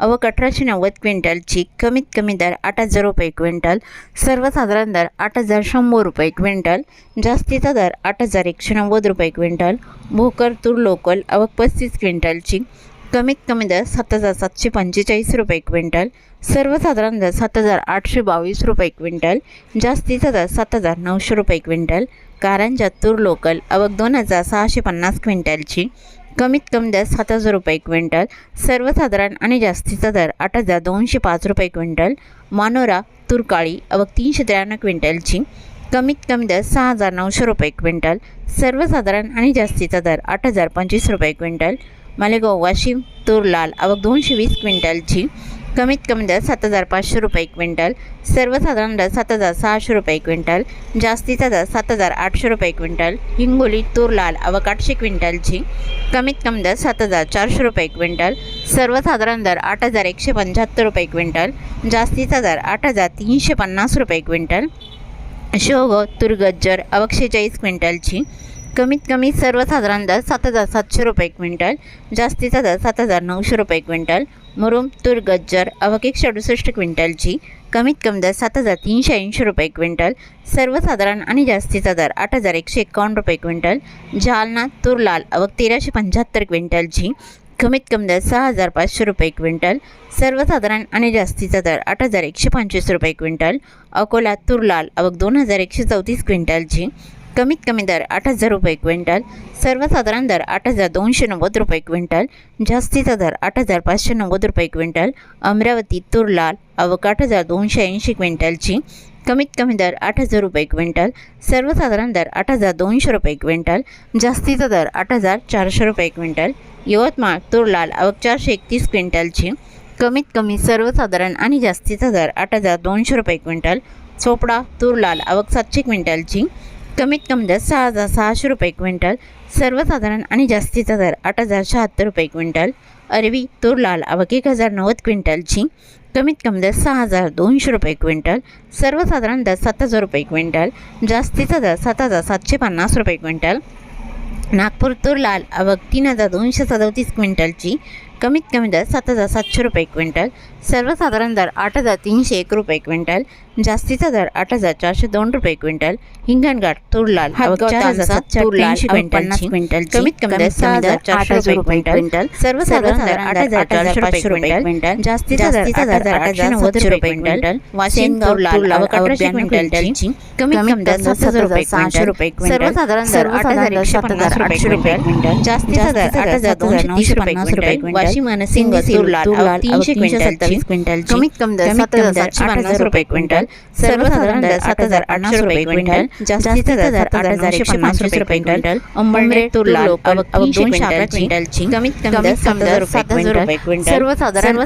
अवक अठराशे नव्वद क्विंटलची कमीत कमी दर आठ हजार रुपये क्विंटल सर्वसाधारण दर आठ हजार शंभर रुपये क्विंटल जास्तीचा दर आठ हजार एकशे नव्वद रुपये क्विंटल भोकर तूर लोकल अवक पस्तीस क्विंटलची कमीत कमी दर सात हजार सातशे पंचेचाळीस रुपये क्विंटल सर्वसाधारण दर सात हजार आठशे बावीस रुपये क्विंटल जास्तीचा दर सात हजार नऊशे रुपये क्विंटल कारंजा तूर लोकल अवक दोन हजार सहाशे पन्नास क्विंटलची कमीत कमी दर सात हजार रुपये क्विंटल सर्वसाधारण आणि जास्तीचा दर आठ हजार दोनशे पाच रुपये क्विंटल मानोरा तुरकाळी अवक तीनशे त्र्याण्णव क्विंटलची कमीत कमी दर सहा हजार नऊशे रुपये क्विंटल सर्वसाधारण आणि जास्तीचा दर आठ हजार पंचवीस रुपये क्विंटल मालेगाव वाशिम तूर लाल अवक दोनशे वीस क्विंटलची कमीत कमी दर सात हजार पाचशे रुपये क्विंटल. सर्वसाधारण दर सात हजार सहाशे रुपये क्विंटल. जास्तीचा दर सात हजार आठशे रुपये क्विंटल. हिंगोली तूर लाल अवक आठशे क्विंटलची कमीत कमी दर सात हजार चारशे रुपये क्विंटल. सर्वसाधारण दर आठ हजार एकशे पंच्याहत्तर रुपये क्विंटल. जास्तीचा दर आठ हजार तीनशे पन्नास रुपये क्विंटल. शेवगाव तुरगज्जर अवक्षेचाळीस क्विंटलची कमीत कमी सर्वसाधारण दर सात हजार सातशे रुपये क्विंटल जास्तीचा दर सात हजार नऊशे रुपये क्विंटल मुरुम तूर गज्जर अवक एकशे अडुसष्ट क्विंटलची कमीत कमी दर सात हजार तीनशे ऐंशी रुपये क्विंटल सर्वसाधारण आणि जास्तीचा दर आठ हजार एकशे एकावन्न रुपये क्विंटल जालना तूर लाल अवक तेराशे पंच्याहत्तर क्विंटलची कमीत कमी दर सहा हजार पाचशे रुपये क्विंटल सर्वसाधारण आणि जास्तीचा दर आठ हजार एकशे पंचवीस रुपये क्विंटल अकोला तूर लाल अवक दोन हजार एकशे चौतीस क्विंटलची कमीत कमी दर आठ हजार रुपये क्विंटल सर्वसाधारण दर आठ हजार दोनशे नव्वद रुपये क्विंटल जास्तीचा दर आठ हजार पाचशे नव्वद रुपये क्विंटल अमरावती तुरलाल अवक आठ हजार दोनशे ऐंशी क्विंटलची कमीत कमी दर आठ हजार रुपये क्विंटल सर्वसाधारण दर आठ हजार दोनशे रुपये क्विंटल जास्तीचा दर आठ हजार चारशे रुपये क्विंटल यवतमाळ तुरलाल अवक चारशे एकतीस क्विंटलची कमीत कमी सर्वसाधारण आणि जास्तीचा दर आठ हजार दोनशे रुपये क्विंटल चोपडा तुरलाल अवक सातशे क्विंटलची कमीत कमी दर सहा हजार सहाशे रुपये क्विंटल सर्वसाधारण आणि जास्तीचा दर आठ हजार शहात्तर रुपये क्विंटल अरवी तूर लाल अवक एक हजार नव्वद क्विंटलची कमीत कमी दर सहा हजार दोनशे रुपये क्विंटल सर्वसाधारण दर सात हजार रुपये क्विंटल जास्तीचा दर सात हजार सातशे पन्नास रुपये क्विंटल नागपूर तूर लाल अवक तीन हजार दोनशे सदतीस क्विंटलची कमीत कमी दर सात हजार सातशे रुपये क्विंटल सर्वसाधारण दर आठ हजार तीनशे एक रुपये क्विंटल जास्तीचा दर आठ हजार चारशे दोन रुपये क्विंटल हिंगणघाट तूर लाल अवक चार हजार सातशे पन्नास क्विंटल कमीत कमी दर सहा हजार चारशे रुपये क्विंटल सर्वसाधारण दर आठ हजार चारशे रुपये क्विंटल जास्तीचा दर आठ हजार नव्वद रुपये क्विंटल वाशिम क्विंटलची कमीत कमी दर सात हजार रुपये सहाशे रुपये क्विंटल सर्वसाधारण दर आठ हजार एकशे पन्नास रुपये क्विंटल जास्तीचा दर आठ हजार दोनशे तीस रुपये क्विंटल वाशिम आणि सिंग तूर लाल अवक तीनशे क्विंटल क्विंटल कमीत कमी दर सात हज़ार सातशे पन्नास रुपये क्विंटल सर्वसाधारण दर सात हज़ार आठशे रुपये क्विंटल जास्तीचा दर आठ हज़ार एकशे पन्नास रुपये क्विंटल. अंबरनेर तूर लाल अवक दोनशे अकरा क्विंटलची कमीत कमी दर सात हज़ार हज़ार रुपये क्विंटल. सर्वसाधारण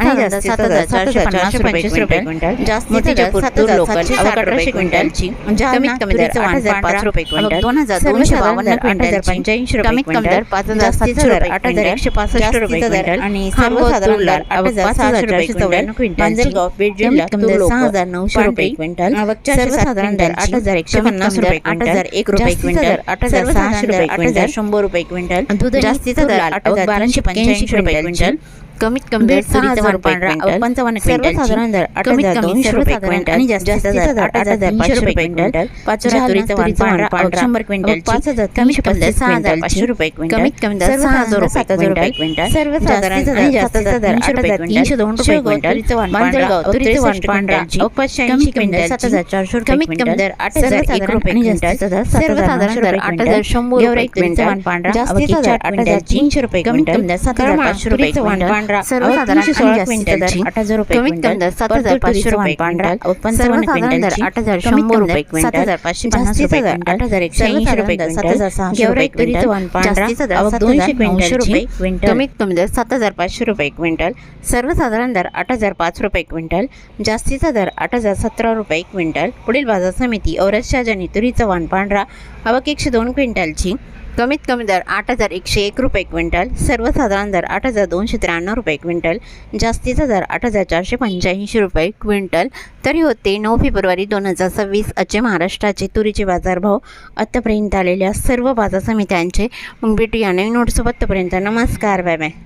सात हज़ार चारशे पन्नास रुपये क्विंटल जास्तीचा दर सात हज़ार लोकल अवक अठराशे क्विंटलची कमीत कमी दर आठ हज़ार पाच रुपये क्विंटल दोन हज़ार दोनशे बावन्न क्विंटल. पंच्याऐंशी रुपये कमीत कमी दर पाच हज़ार सातशे रुपये आठ हज़ार एकशे पासष्ट रुपये क्विंटल आणि सर्वसाधारण सहाशे रुपये क्विंटल मांजलगाव बीड जिल्हा तूर सहा हजार नऊशे रुपये क्विंटल सर्वसाधारण दर आठ हजार एकशे पन्नास रुपये आठ हजार एक रुपये क्विंटल आठ हजार सहाशे रुपये आठ हजार शंभर रुपये क्विंटल दूध जास्तीचा दर आठ हजार बाराशे पंच्याऐंशी रुपये क्विंटल कमीत कमी दर सहा हजार रुपये पंचावन्न पंचावन्न दर हजार दोनशे रुपये क्विंटल. आणि आठ हजार तीनशे रुपये क्विंटल. पाच हजार पांढरा शंभर क्विंटल पाच हजार कमी पन्नास सहा हजार पाचशे रुपये क्विंटल. कमीत कमी दर सहा हजार सात हजार रुपये क्विंटल. सर्वसाधारण आणि जास्तीचा दर आठ हजार तीनशे दोन रुपये क्विंटल. मांजरगाव तुरीचं वाण पांढरा. पाचशे क्विंटल. सात हजार चारशे रुपये कमीत कमी दर आठ हजार एक रुपये दर सर्वसाधारण दर आठ हजार शंभर रुपये क्विंटल पांढरा जास्तीचा दर आठ हजार तीनशे रुपये कमीत कमी सात हजार पाचशे रुपये क्विंटल पांढरा सर्वसाधारण तीनशे सोळा आणि जास्तीचा क्विंटलची दर आठ हजार रुपये कमीत क्विंटल कमी दर सात परतूर हजार पाचशे तुरीचा रुपये वाण पांढरा क्विंटल. पंचावन्न सर्वसाधारण दर क्विंटलची आठ हजार कमीत शंभर कमी रुपये दर सात क्विंटल. हजार पाचशे जास्तीचा पन्नास रुपये दर क्विंटल आठ हजार एकशे ऐंशी सर्वसाधारण रुपये दर सात क्विंटल. हजार सहाशे गेवराई रुपये तुरीचं क्विंटल वाण पांढरा जास्तीचा दर आवक सात दोनशे हजार नऊशे क्विंटलची. रुपये क्विंटल कमीत कमी दर सात हजार पाचशे रुपये क्विंटल सर्वसाधारण दर आठ हजार पाच रुपये क्विंटल जास्तीचा दर आठ हजार सतरा रुपये क्विंटल पुढील बाजार समिती औरत शहाजनी तुरीचा वाण पांढरा आवक एकशे दोन क्विंटलची कमीत कमी दर आठ हजार एकशे एक रुपये क्विंटल सर्वसाधारण दर आठ हजार दोनशे त्र्याण्णव रुपये क्विंटल जास्तीचा दर आठ हजार चारशे पंच्याऐंशी रुपये क्विंटल. तरी होते नऊ फेब्रुवारी दोन हजार सव्वीस आजचे महाराष्ट्राचे तुरीचे बाजारभाव. आत्तापर्यंत आलेल्या सर्व बाजार समित्यांचे मग भेटूया नवीन नोटसोबत तोपर्यंत नमस्कार बाय बाय.